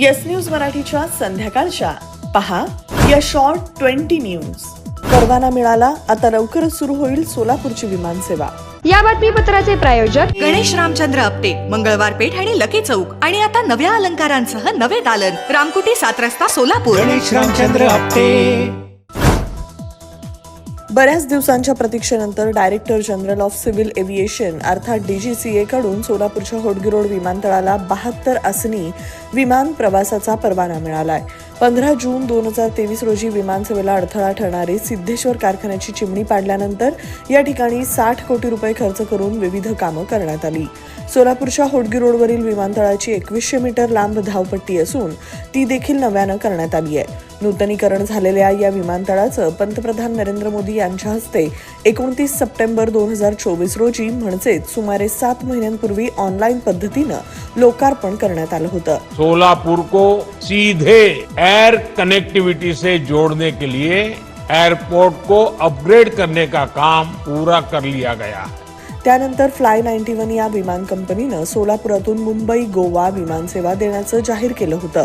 Yes news मराठीच्या संध्याकाळच्या. पहा या शॉर्ट ट्वेंटी न्यूज परवाना मिळाला आता लवकरच सुरू होईल सोलापूरची विमानसेवा या बातमीपत्राचे प्रायोजक गणेश रामचंद्र आपटे मंगळवार पेठ आणि लकी चौक. आणि आता नव्या अलंकारांसह नवे दालन. रामकुटी सात रस्ता सोलापूर. गणेश रामचंद्र आपटे. बऱ्याच दिवसांच्या प्रतीक्षेनंतर director general of civil aviation अर्थात डीजीसीए कडून सोलापूरच्या होडगी रोड विमानतळाला बहात्तर आसनी विमान प्रवासाचा परवाना मिळालाय. पंधरा जून दोन हजार तेवीस रोजी विमानसेवेला अडथळा ठरणारी सिद्धेश्वर कारखान्याची चिमणी पाडल्यानंतर या ठिकाणी साठ कोटी रुपये खर्च करून विविध कामं करण्यात आली. सोलापूरच्या होडगी रोडवरील विमानतळाची एकवीसशे मीटर लांब धावपट्टी असून ती देखील नव्यानं करण्यात आली आहे. नूतनीकरण झालेल्या या विमानतळाचं पंतप्रधान नरेंद्र मोदी यांच्या हस्ते एकोणतीस सप्टेंबर दोन हजार चोवीस रोजी म्हणजेच सुमारे सात महिन्यांपूर्वी ऑनलाईन पद्धतीनं लोकार्पण करण्यात आलं होतं. सोलापूर को सीधे एअर कनेक्टिव्हिटी से जोड़ने के लिए एयरपोर्ट को अपग्रेड करने का काम पूरा कर लिया गया है। त्यानंतर फ्लाय नाईन्टी वन या विमान कंपनीनं सोलापुरातून मुंबई गोवा विमानसेवा देण्याचं जाहीर केलं होतं.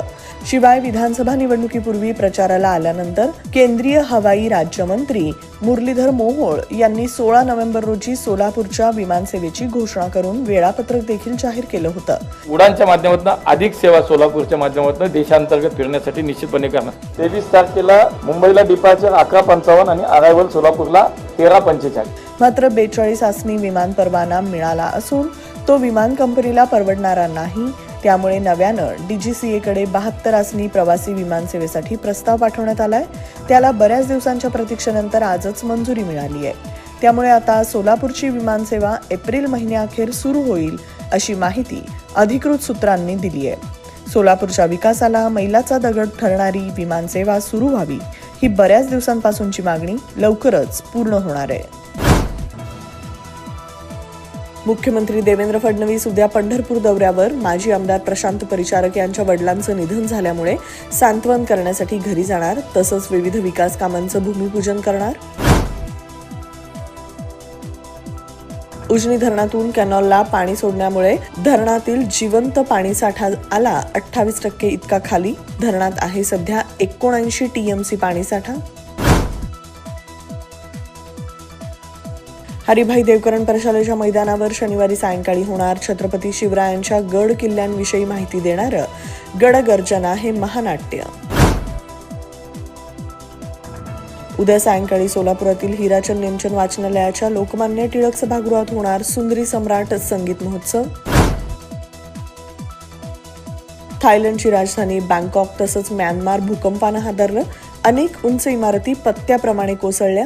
शिवाय विधानसभा निवडणुकीपूर्वी प्रचाराला आल्यानंतर केंद्रीय हवाई राज्यमंत्री मुरलीधर मोहोळ यांनी सोळा नोव्हेंबर रोजी सोलापूरच्या विमानसेवेची घोषणा करून वेळापत्रक देखील जाहीर केलं होतं. उडानच्या माध्यमातून अधिक सेवा सोलापूरच्या माध्यमातून देशांतर्गत फिरण्यासाठी निश्चितपणे करणार. तेवीस तारखेला मुंबईला डिपार्चर अकरा पंचावन्न आणि अरायव्हल सोलापूरला तेरा पंचेचाळीस. मात्र बेचाळीस आसनी विमान परवाना मिळाला असून तो विमान कंपनीला परवडणारा नाही. त्यामुळे नव्यानं डीजीसीएकडे बहात्तर आसनी प्रवासी विमानसेवेसाठी प्रस्ताव पाठवण्यात आलाय. त्याला बऱ्याच दिवसांच्या प्रतीक्षेनंतर आजच मंजुरी मिळाली आहे. त्यामुळे आता सोलापूरची विमानसेवा एप्रिल महिन्याअखेर सुरू होईल अशी माहिती अधिकृत सूत्रांनी दिली आहे सोलापूरच्या विकासाला मैलाचा दगड ठरणारी विमानसेवा सुरू व्हावी. ही बऱ्याच दिवसांपासूनची मागणी लवकरच पूर्ण होणार आहे. मुख्यमंत्री देवेंद्र फडणवीस उद्या पंढरपूर दौऱ्यावर माजी आमदार प्रशांत परिचारक यांच्या वडिलांचं निधन झाल्यामुळे सांत्वन करण्यासाठी घरी जाणार तसंच विविध विकास कामांचं भूमिपूजन करणार. उजनी धरणातून कॅनॉलला पाणी सोडण्यामुळे धरणातील जिवंत पाणीसाठा आला अठ्ठावीस टक्के इतका खाली. धरणात आहे सध्या एकोणऐंशी टीएमसी पाणीसाठा हरिभाई देवकरण प्रशालेच्या मैदानावर शनिवारी सायंकाळी होणार छत्रपती शिवरायांच्या गड किल्ल्यांविषयी माहिती देणारं गडगर्जना हे महानाट्य. उद्या सायंकाळी सोलापुरातील हिराचंद नेमचंद वाचनालयाच्या लोकमान्य टिळक सभागृहात होणार सुंदरी सम्राट संगीत महोत्सव. थायलंडची राजधानी बँकॉक तसंच म्यानमार भूकंपानं हादरलं. अनेक उंच इमारती पत्त्याप्रमाणे कोसळल्या.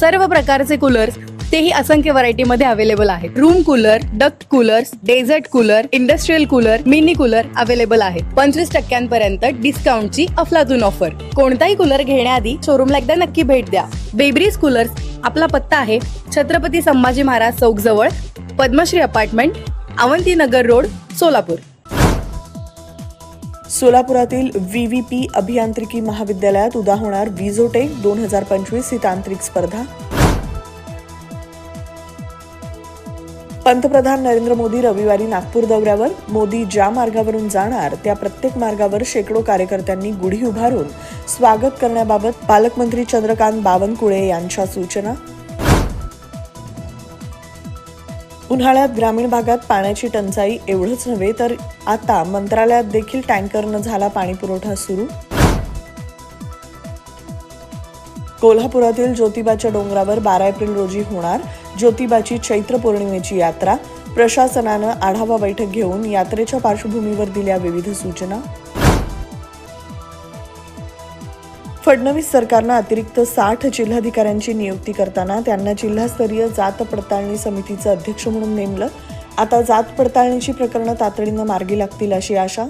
सर्व प्रकारचे कूलर्स तेही असंख्य व्हरायटीमध्ये अवेलेबल आहेत. Room cooler duct coolers desert cooler industrial cooler mini cooler available आहेत. पंचवीस टक्क्यांपर्यंत डिस्काउंटची अफलातून ऑफर कोणताही कूलर घेण्याआधी शोरूमला एकदा नक्की भेट द्या. बेबरीज कूलर्स आपला पत्ता आहे छत्रपती संभाजी महाराज चौक जवळ पद्मश्री अपार्टमेंट अवंतीनगर रोड सोलापूर. सोलापुरातील व्हीव्हीपी अभियांत्रिकी महाविद्यालयात उद्या होणार विझोटेक दोन हजार पंचवीस ही तांत्रिक स्पर्धा. पंतप्रधान नरेंद्र मोदी रविवारी नागपूर दौऱ्यावर. मोदी ज्या मार्गावरून जाणार त्या प्रत्येक मार्गावर शेकडो कार्यकर्त्यांनी गुढी उभारून स्वागत करण्याबाबत पालकमंत्री चंद्रकांत बावनकुळे यांच्या सूचना. उन्हाळ्यात ग्रामीण भागात पाण्याची टंचाई एवढंच नव्हे तर आता मंत्रालयात देखील टँकरनं झाला पाणी पुरवठा सुरू. कोल्हापुरातील ज्योतिबाच्या डोंगरावर बारा एप्रिल रोजी होणार ज्योतिबाची चैत्र पौर्णिमेची यात्रा. प्रशासनानं आढावा बैठक घेऊन यात्रेच्या पार्श्वभूमीवर दिल्या विविध सूचना. फडणवीस सरकारनं अतिरिक्त साठ जिल्हाधिकाऱ्यांची नियुक्ती करताना त्यांना जिल्हास्तरीय जात पडताळणी समितीचं अध्यक्ष म्हणून नेमलं. आता जात पडताळणीची प्रकरणं तातडीनं मार्गी लागतील अशी आशा.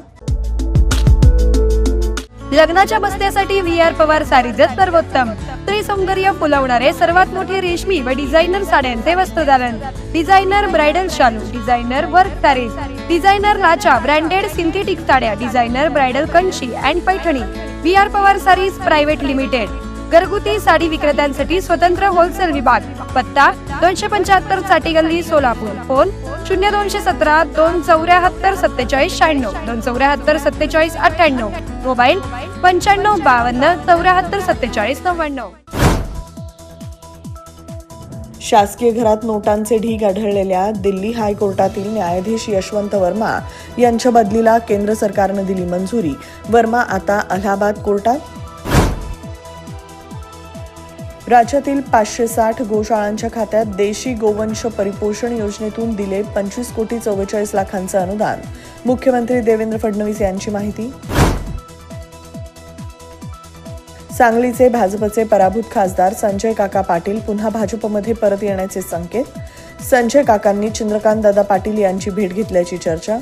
लग्नाच्या बसण्यासाठी व्ही आर पवार सारीजत सर्वोत्तम. स्त्री सौंदर्य फुलवणारे सर्वात मोठे रेशमी व डिझायनर साड्यांचे वस्त्रदालन डिझायनर ब्रायडल शालू डिझायनर वर्क सारीज. डिझायनर लाचा ब्रँडेड सिंथेटिक साड्या designer bridal Kanshi and Paithani. V R Pawar saris private limited. घरगुती साडी विक्रेत्यांसाठी स्वतंत्र होलसेल विभाग. पत्ता दोनशे पंच्याहत्तरसाठी गल्ली सोलापूर. फोन शून्य दोनशे सतरा दोन चौऱ्याहत्तर सत्तेचाळीस शहाण्णव. दोन चौऱ्याहत्तर सत्तेचाळीस अठ्ठ्याण्णव. मोबाईल पंच्याण्णव बावन्न चौऱ्याहत्तर सत्तेचाळीस नव्याण्णव. शासकीय घरात नोटांचे ढीग आढळलेल्या दिल्ली हायकोर्टातील न्यायाधीश यशवंत वर्मा यांच्या बदलीला केंद्र सरकारनं दिली मंजुरी. वर्मा आता अलाहाबाद कोर्टात? राज्यातील पाचशे साठ गोशाळांच्या खात्यात देशी गोवंश परिपोषण योजनेतून दिले पंचवीस कोटी चव्वेचाळीस लाखांचं अनुदान. मुख्यमंत्री देवेंद्र फडणवीस यांची माहिती? सांगलीचे भाजपचे पराभूत खासदार संजय काका पाटील पुन्हा भाजपमध्ये परत येण्याचे संकेत? संजय काकांनी चंद्रकांत दादा पाटील यांची भेट घेतल्याची चर्चा?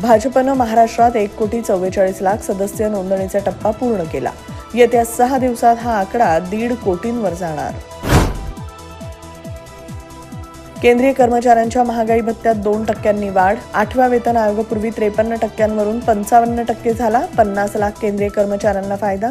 भाजपनं महाराष्ट्रात एक कोटी चव्वेचाळीस लाख सदस्य नोंदणीचा टप्पा पूर्ण केला. येत्या सहा दिवसात हा आकडा दीड कोटींवर जाणार. केंद्रीय कर्मचाऱ्यांच्या महागाई भत्त्यात दोन टक्क्यांनी वाढ. आठव्या वेतन आयोगापूर्वी त्रेपन्न टक्क्यांवरून पंचावन्न टक्के झाला. पन्नास लाख केंद्रीय कर्मचाऱ्यांना फायदा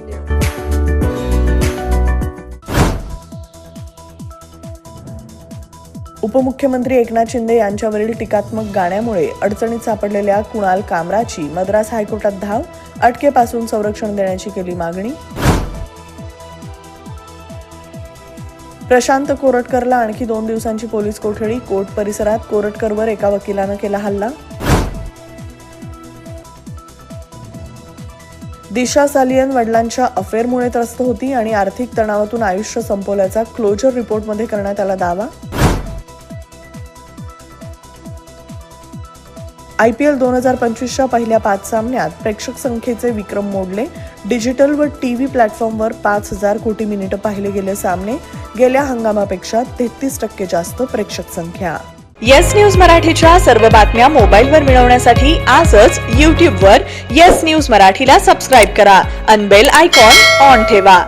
उपमुख्यमंत्री एकनाथ शिंदे यांच्यावरील टीकात्मक गाण्यामुळे अडचणीत सापडलेल्या कुणाल कामराची मद्रास हायकोर्टात धाव अटकेपासून संरक्षण देण्याची केली मागणी. प्रशांत कोरटकरला आणखी दोन दिवसांची पोलीस कोठडी कोर्ट परिसरात कोरटकरवर एका वकिलानं केला हल्ला. दिशा सालियन वडिलांच्या अफेअरमुळे त्रस्त होती आणि आर्थिक तणावातून आयुष्य संपवल्याचा क्लोजर रिपोर्टमध्ये करण्यात आला दावा. आय पी एल दोन हजार पंचवीसच्या पहिल्या पाच सामन्यात प्रेक्षक संख्येचे विक्रम मोडले. डिजिटल व टी व्ही प्लॅटफॉर्मवर पाच हजार कोटी मिनिटं पाहिले गेले सामने. गेल्या हंगामापेक्षा तेहतीस टक्के जास्त प्रेक्षक संख्या. येस न्यूज मराठीच्या सर्व बातम्या मोबाईलवर मिळवण्यासाठी आजच यूट्यूबवर येस न्यूज मराठीला सबस्क्राईब करा. अनबेल आयकॉन ऑन ठेवा.